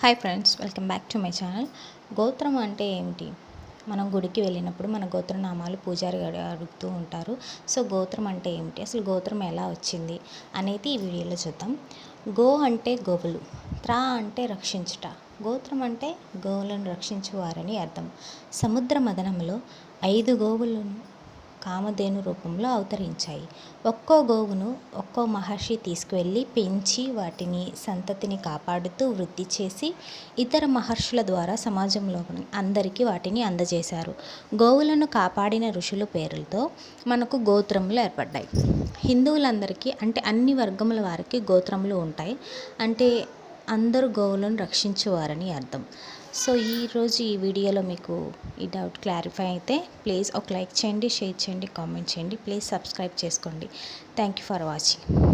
Hi friends welcome back to my channel. గోత్రం అంటే ఏమిటి? మనం గుడికి వెళ్ళినప్పుడు మన గోత్రనామాలు పూజారి గారు అడుగుతూ ఉంటారు. సో గోత్రం అంటే ఏమిటి? అసలు గోత్రం ఎలా వచ్చింది అనేది ఈ వీడియోలో చూద్దాం. గో అంటే గోవులు త్రా అంటే రక్షించుట. గోత్రం అంటే గోవులను రక్షించువారని అర్థం. సముద్ర మదనంలో ఐదు గోవులను కామధేను రూపంలో అవతరించాయి. ఒక్కో గోవును ఒక్కో మహర్షి తీసుకువెళ్ళి పెంచి వాటిని సంతతిని కాపాడుతూ వృద్ధి చేసి ఇతర మహర్షుల ద్వారా సమాజంలో అందరికీ వాటిని అందజేశారు. గోవులను కాపాడిన ఋషుల పేర్లతో మనకు గోత్రములు ఏర్పడ్డాయి. హిందువులందరికీ అంటే అన్ని వర్గముల వారికి గోత్రములు ఉంటాయి. అంటే అందరూ గోవులను రక్షించేవారని అర్థం. సో ఈరోజు ఈ వీడియోలో మీకు ఈ డౌట్ క్లారిఫై అయితే ప్లీజ్ ఒక లైక్ చేయండి షేర్ చేయండి కామెంట్ చేయండి ప్లీజ్ సబ్స్క్రైబ్ చేసుకోండి. Thank you for watching.